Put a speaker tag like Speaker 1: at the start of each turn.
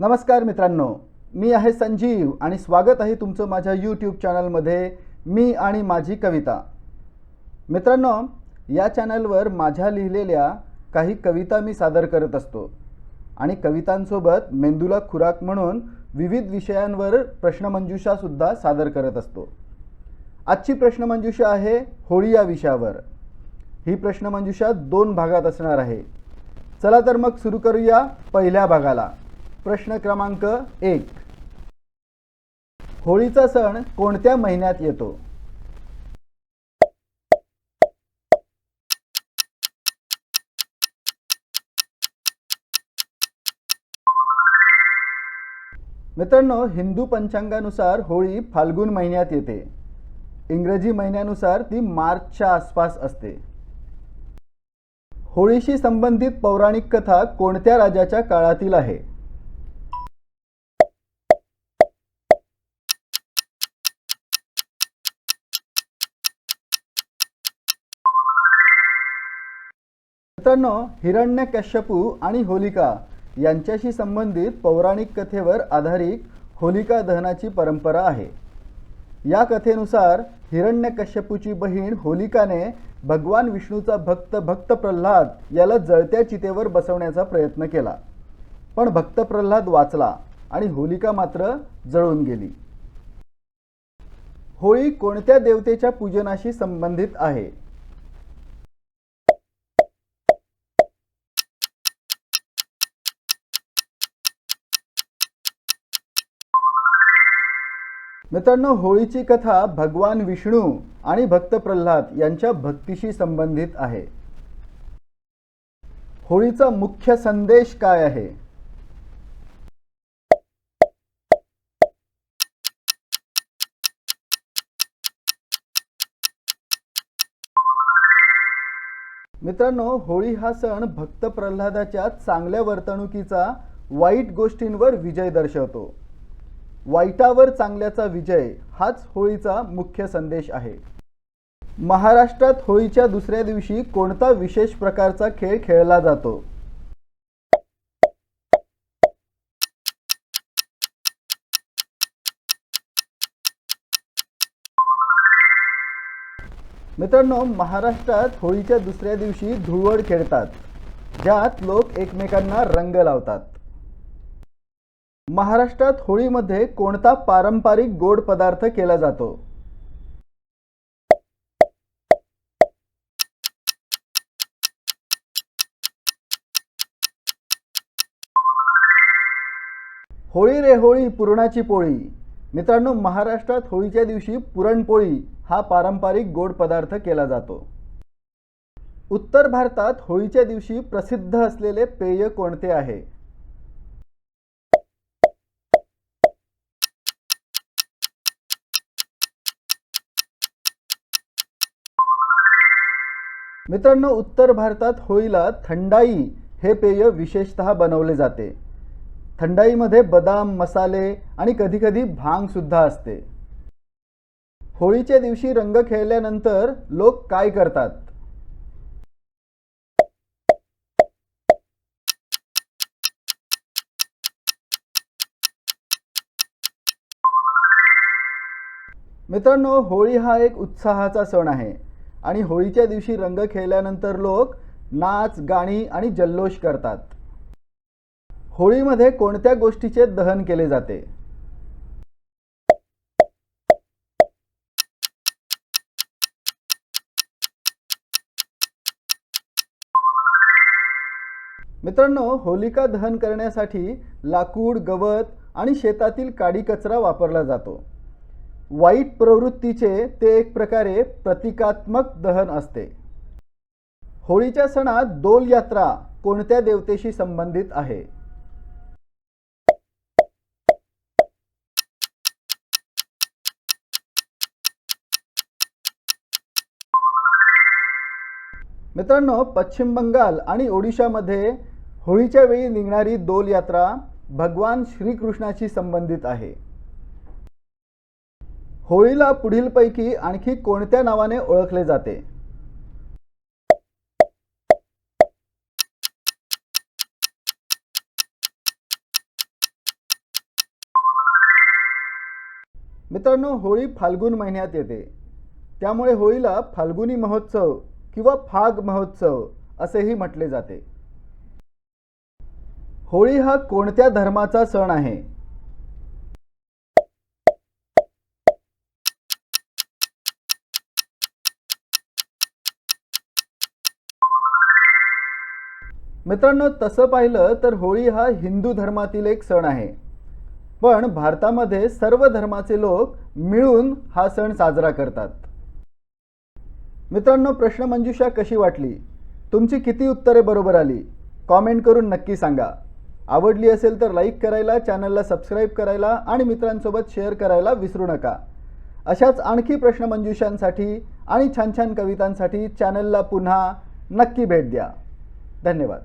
Speaker 1: नमस्कार मित्रांनो मी आहे संजीव आणि स्वागत आहे तुमचं माझ्या यूट्यूब चॅनलमध्ये मी आणि माझी कविता. मित्रांनो या चॅनलवर माझ्या लिहिलेल्या काही कविता मी सादर करत असतो आणि कवितांसोबत मेंदूला खुराक म्हणून विविध विषयांवर प्रश्नमंजुषासुद्धा सादर करत असतो. आजची प्रश्नमंजुषा आहे होळी या विषयावर. ही प्रश्नमंजुषा दोन भागात असणार आहे. चला तर मग सुरू करूया पहिल्या भागाला. प्रश्न क्रमांक एक. होळीचा सण कोणत्या महिन्यात येतो? मित्रांनो हिंदू पंचांगानुसार होळी फाल्गुन महिन्यात येते. इंग्रजी महिन्यानुसार ती मार्चच्या आसपास असते. होळीशी संबंधित पौराणिक कथा कोणत्या राजाच्या काळातील आहे? मित्रांनो हिरण्यकश्यपू आणि होलिका यांच्याशी संबंधित पौराणिक कथेवर आधारित होलिका दहनाची परंपरा आहे. या कथेनुसार हिरण्यकश्यपूची बहीण होलिकाने भगवान विष्णूचा भक्त भक्त प्रल्हाद याला जळत्या चितेवर बसवण्याचा प्रयत्न केला. पण भक्त प्रल्हाद वाचला आणि होलिका मात्र जळून गेली. होळी कोणत्या देवतेच्या पूजनाशी संबंधित आहे? मित्रांनो होळीची कथा भगवान विष्णू आणि भक्त प्रल्हाद यांच्या भक्तीशी संबंधित आहे. होळीचा मुख्य संदेश काय आहे? मित्रांनो होळी हा सण भक्त प्रल्हादाच्या चांगल्या वर्तणुकीचा वाईट गोष्टींवर विजय दर्शवतो. वाईटावर चांगल्याचा विजय हाच होळीचा मुख्य संदेश आहे. महाराष्ट्रात होळीच्या दुसऱ्या दिवशी कोणता विशेष प्रकारचा खेळ खेळला जातो? मित्रांनो महाराष्ट्रात होळीच्या दुसऱ्या दिवशी धुळवड खेळतात ज्यात लोक एकमेकांना रंग लावतात. महाराष्ट्रात होळीमध्ये कोणता पारंपरिक गोड पदार्थ केला जातो? होळी रे होळी पुरणाची पोळी. मित्रांनो महाराष्ट्रात होळीच्या दिवशी पुरणपोळी हा पारंपरिक गोड पदार्थ केला जातो. उत्तर भारतात होळीच्या दिवशी प्रसिद्ध असलेले पेय कोणते आहे? मित्रांनो उत्तर भारतात होळीला थंडाई हे पेय विशेषतः बनवले जाते. थंडाईमध्ये बदाम मसाले आणि कधीकधी भांग सुद्धा असते. होळीच्या दिवशी रंग खेळल्यानंतर लोक काय करतात? मित्रांनो होळी हा एक उत्साहाचा सण आहे. आणि होळीच्या दिवशी रंग खेळल्यानंतर लोक नाच गाणी आणि जल्लोष करतात. होळीमध्ये कोणत्या गोष्टीचे दहन केले जाते? मित्रांनो होलिका दहन करण्यासाठी लाकूड गवत आणि शेतातील काडी कचरा वापरला जातो. वाईट प्रवृत्तीचे ते एक प्रकारे प्रतिकात्मक दहन असते. होळीच्या सणात दोल यात्रा कोणत्या देवतेशी संबंधित आहे? मित्रांनो पश्चिम बंगाल आणि ओडिशामध्ये होळीच्या वेळी निघणारी दोल यात्रा भगवान श्रीकृष्णाशी संबंधित आहे. होळीला पुढीलपैकी आणखी कोणत्या नावाने ओळखले जाते? मित्रांनो होळी फाल्गुन महिन्यात येते. त्यामुळे होळीला फाल्गुनी महोत्सव किंवा फाग महोत्सव असेही म्हटले जाते. होळी हा कोणत्या धर्माचा सण आहे? मित्रांनो तसं पाहिलं तर होळी हा हिंदू धर्मातील एक सण आहे. पण भारतामध्ये सर्व धर्माचे लोक मिळून हा सण साजरा करतात. मित्रांनो प्रश्नमंजुषा कशी वाटली? तुमची किती उत्तरे बरोबर आली? कॉमेंट करून नक्की सांगा. आवडली असेल तर लाईक करायला चॅनलला सबस्क्राईब करायला आणि मित्रांसोबत शेअर करायला विसरू नका. अशाच आणखी प्रश्नमंजुषांसाठी आणि छान छान कवितांसाठी चॅनलला पुन्हा नक्की भेट द्या. धन्यवाद.